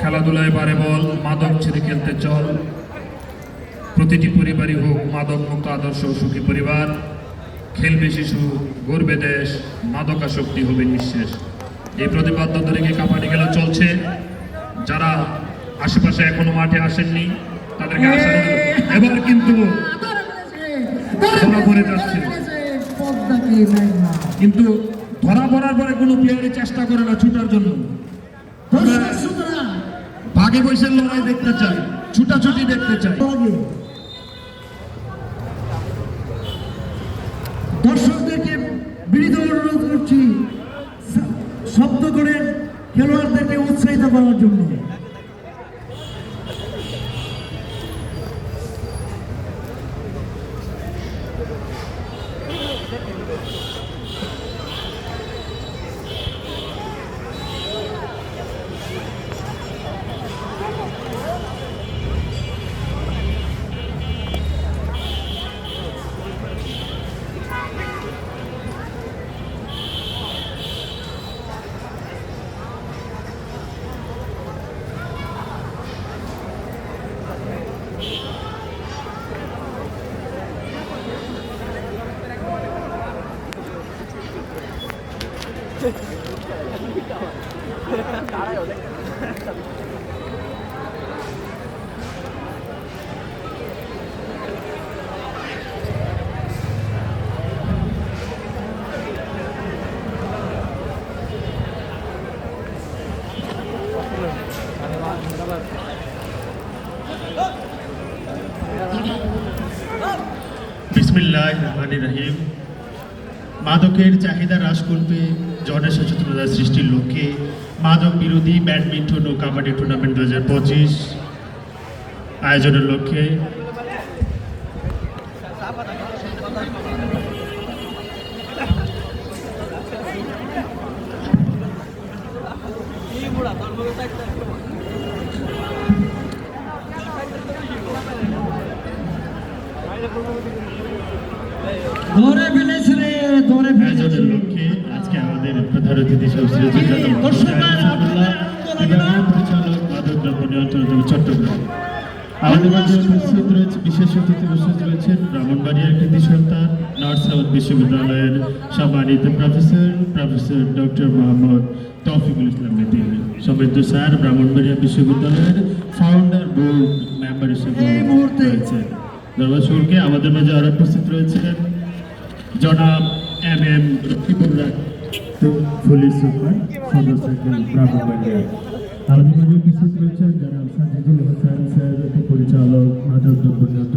খেলাধুলায় বারে বল, মাদক ছেড়ে খেলতে চল। প্রতিটি পরিবারই হোক মাদক মুক্ত আদর্শ সুখী পরিবার। খেলবে শিশু গর্বে দেশ, মাদকাসক্তি হবে নিঃশেষ। এই প্রতিপাদ্যতা রেখে কাবাডি খেলা চলছে। যারা আশেপাশে এখনও মাঠে আসেননি তাদেরকে এবার কিন্তু ধরা পড়ে যাচ্ছে। কিন্তু ধরা পড়ার পরে কোনো প্লেয়ারই চেষ্টা করে না ছুটার জন্য। ভাগে বৈশের লড়াই দেখতে চাই ছুটাছুটি দেখতে চাই। দর্শকদেরকে বিনীত অনুরোধ করছি শব্দ করে খেলোয়াড়দেরকে উৎসাহিত করার জন্য। বিসমিল্লাহ রহমান রহিম। মাদকের চাহিদা হ্রাস জনসচেতনতা সৃষ্টির লক্ষ্যে মাদক বিরোধী ব্যাডমিন্টন ও কাবাডি টুর্নামেন্ট দু হাজার পঁচিশ আয়োজনের লক্ষ্যে ধরে ফেলেছে রে ধরে ফেলেছে। লক্ষ্যে আমাদের মাঝে উপস্থিত রয়েছে বিশেষ অতিথি উপস্থিত রয়েছেন ব্রাহ্মণবাড়িয়ার কৃতি সন্তান নর্থ সাউথ বিশ্ববিদ্যালয়ের সম্মানিত professor professor doctor Mohammad Toufiqul Islam Meitei সমিত স্যার ব্রাহ্মণবাড়িয়া বিশ্ববিদ্যালয়ের ফাউন্ডার বোর্ড মেম্বার হিসেবে রয়েছেন। ধন্যবাদ শুরুকে আমাদের মাঝে আরও উপস্থিত রয়েছিলেন জনাব M M Rafiqur police super সদর সার্কেল ব্রাহ্মণবাড়িয়া নিয়ন্ত্রণ